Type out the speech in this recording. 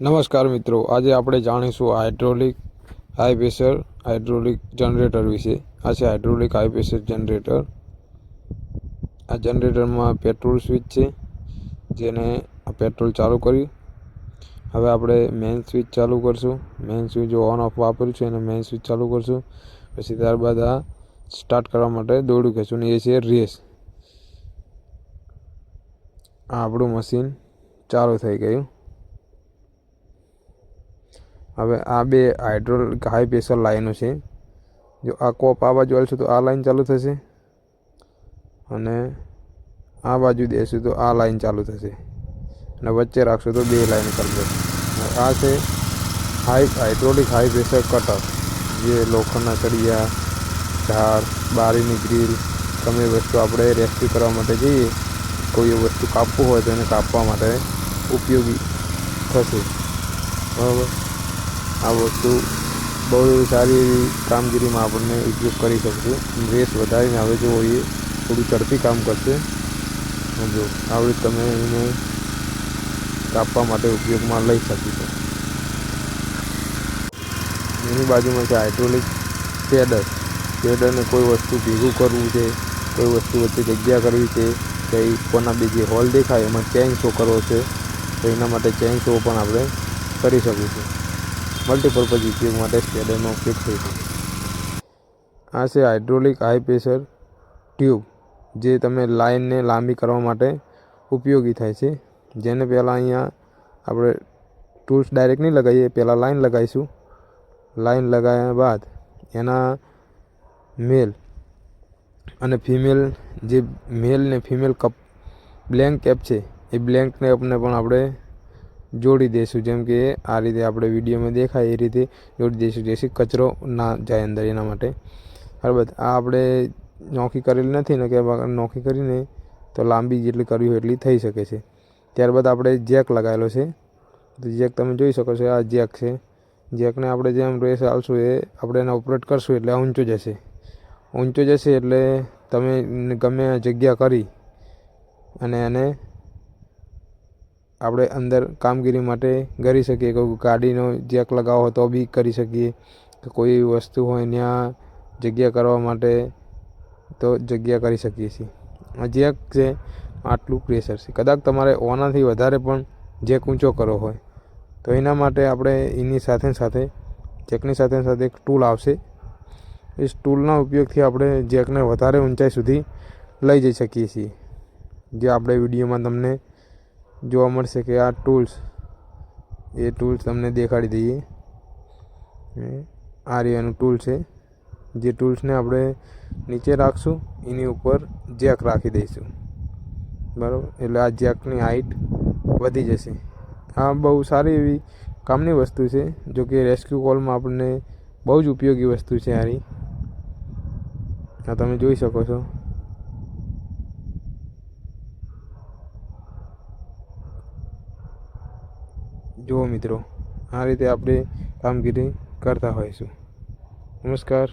નમસ્કાર મિત્રો, આજે આપણે જાણીશું hydraulic high pressure, hydraulic generator વિશે. આ છે હાઇડ્રોલિક હાઈ પ્રેશર જનરેટર. આ જનરેટરમાં પેટ્રોલ સ્વિચ છે, જેને પેટ્રોલ ચાલુ કર્યું. હવે આપણે મેઇન સ્વિચ ચાલુ કરશું. મેઇન સ્વિચ ઓન ઓફ વાપર્યું છે અને મેઇન સ્વિચ ચાલુ કરશું. પછી ત્યારબાદ આ સ્ટાર્ટ કરવા માટે દોડું કહેશું અને એ છે રેસ. આ આપણું મશીન ચાલુ થઈ ગયું. હવે આ બે હાઇડ્રોલિક હાઈ પ્રેશર લાઈનો છે. જો આ કોપ આ બાજુ આવીશું તો આ લાઈન ચાલુ થશે અને આ બાજુ દેશું તો આ લાઈન ચાલુ થશે. અને વચ્ચે રાખશું તો બે લાઈન ચાલુ થશે. આ છે high hydraulic high pressure cutter, જે લોખંડના સળિયા ઝાડ બારીની ગ્રીલ, તમે વસ્તુ આપણે રેસ્ક્યુ કરવા માટે જઈએ, કોઈ વસ્તુ કાપવું હોય તો એને કાપવા માટે ઉપયોગી થશે. બરાબર? આ વસ્તુ બહુ સારી એવી કામગીરીમાં આપણને ઉપયોગ કરી શકશું. રેસ વધારીને આવે જો એ થોડું ઝડપી કામ કરશે જો આવી તમે એને કાપવા માટે ઉપયોગમાં લઈ શકીશું. એની બાજુમાં છે હાઇડ્રોલિક પેડર પેડરને કોઈ વસ્તુ ભેગું કરવું છે, કોઈ વસ્તુ વચ્ચે જગ્યા કરવી છે કંઈ કોના બીજી હોલ દેખાય એમાં ચેન શો કરવો છે, તો એના માટે ચેન શો પણ આપણે કરી શકીશું મલ્ટીપર્પઝ ઉપયોગ માટે સ્પેડરનો ઉપયોગ થઈ શકે. આ છે હાઇડ્રોલિક હાઈ પ્રેશર ટ્યુબ જે તમે લાઇનને લાંબી કરવા માટે ઉપયોગી થાય છે. જેને પહેલાં અહીંયા આપણે ટૂલ્સ ડાયરેક્ટ નહીં લગાવીએ, પહેલાં લાઇન લગાવીશું. લાઇન લગાવ્યા બાદ એના મેલ અને ફિમેલ જે મેલ ને ફિમેલ કપ બ્લેન્ક કેપ છે, એ બ્લેન્ક કેપને પણ આપણે જોડી દઈશું જેમ કે આ રીતે આપણે વિડીયોમાં દેખાય એ રીતે જોડી દઈશું જેથી કચરો ના જાય અંદર એના માટે. બરાબર. આ આપણે નોખી કરેલી નથી, ને કે નોખી કરીને તો લાંબી જેટલી કરવી હોય એટલી થઈ શકે છે. ત્યારબાદ આપણે જેક લગાવેલો છે. તો જેક તમે જોઈ શકો છો, આ જેક છે. જેકને આપણે જેમ રેસ આવશું એ આપણે એને ઓપરેટ કરશું એટલે ઊંચો જશે. ઊંચો જશે એટલે તમે ગમે જગ્યા કરી અને એને આપણે અંદર કામગીરી માટે કરી શકીએ. કોઈ ગાડીનો જેક લગાવો તો બી કરી શકીએ. કે કોઈ વસ્તુ હોય ત્યાં જગ્યા કરવા માટે તો જગ્યા કરી શકીએ છીએ. આ જેક છે આટલું પ્રેશર છે. કદાચ તમારે ઓનાથી વધારે પણ જેક ઊંચો કરવો હોય. તો એના માટે આપણે એની સાથે સાથે, જેકની સાથે સાથે એક ટૂલ આવશે. એ ટૂલના ઉપયોગથી આપણે જેકને વધારે ઊંચાઈ સુધી લઈ જઈ શકીએ છીએ. જે આપણે વિડીયોમાં તમને જોવા મળશે કે આ ટૂલ્સ એ ટૂલ્સ તમને દેખાડી દઈએ. આ રહ્યાનું ટૂલ છે. જે ટૂલ્સને આપણે નીચે રાખશું, એની ઉપર જેક રાખી દઈશું. બરાબર? એટલે આ જેકની હાઈટ વધી જશે. આ બહુ સારી એવી કામની વસ્તુ છે, જો કે રેસ્ક્યુ કોલમાં આપણને બહુ જ ઉપયોગી વસ્તુ છે આરી આ તમે જોઈ શકો છો. જુઓ મિત્રો આ રીતે આપણે કામગીરી કરતા હોઈશું. નમસ્કાર.